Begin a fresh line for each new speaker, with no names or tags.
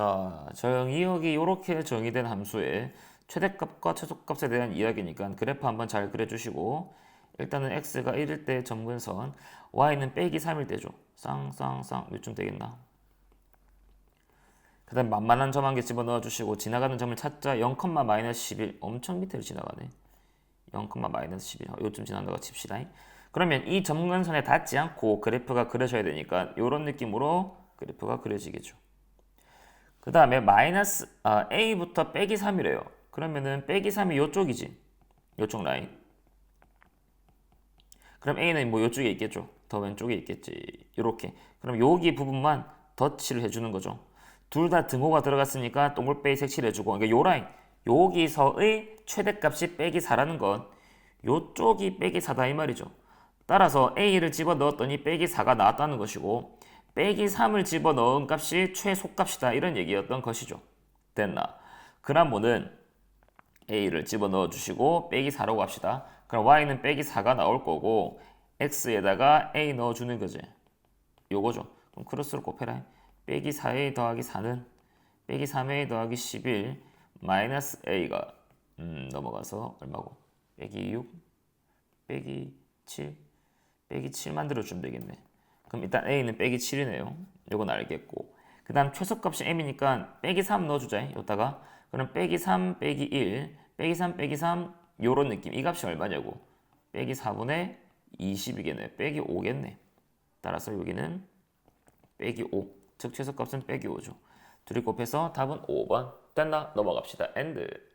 자, 정의역이 이렇게 정의된 함수의 최대값과 최소값에 대한 이야기니까 그래프 한번 잘 그려주시고 일단은 x가 1일 때 점근선 y는 빼기 3일 때죠. 쌍쌍쌍 이쯤 되겠나? 그 다음 만만한 점 한 개 집어넣어 주시고 지나가는 점을 찾자. 0, 마이너스 11 엄청 밑으로 지나가네. 0, 마이너스 11 요쯤 지난다고 칩시다. 그러면 이 점근선에 닿지 않고 그래프가 그려져야 되니까 이런 느낌으로 그래프가 그려지겠죠 그 다음에 마이너스 아, a부터 빼기 3이래요. 그러면은 빼기 3이 요쪽이지. 요쪽 라인. 그럼 a는 뭐 요쪽에 있겠죠? 더 왼쪽에 있겠지. 요렇게. 그럼 여기 부분만 덧칠을 해주는 거죠. 둘 다 등호가 들어갔으니까 동글베이 색칠을 해주고. 그러니까 요 라인. 여기서의 최대값이 빼기 4라는 건 요쪽이 빼기 4다 이 말이죠. 따라서 a를 집어넣었더니 빼기 4가 나왔다는 것이고 빼기 3을 집어넣은 값이 최소값이다. 이런 얘기였던 것이죠. 됐나? 그람모는 a를 집어넣어 주시고 빼기 4라고 합시다. 그럼 y는 빼기 4가 나올 거고 x에다가 a 넣어주는 거지. 요거죠. 그럼 크로스로 곱해라. 빼기 4a 더하기 4는 빼기 3a 더하기 11 마이너스 a가 음, 넘어가서 얼마고? 빼기 6 빼기 7 빼기 7 만들어주면 되겠네 그럼 일단 a는 빼기 7이네요 요건 알겠고 그 다음 최소값이 m이니까 빼기 3 넣어주자 여기다가 그럼 빼기 3 빼기 1 빼기 3 빼기 3 요런 느낌 이 값이 얼마냐고 빼기 4분의 20이겠네 빼기 5겠네 따라서 여기는 빼기 5, 즉 최소값은 빼기 5죠. 둘이 곱해서 답은 5번. 됐나? 넘어갑시다. 엔드.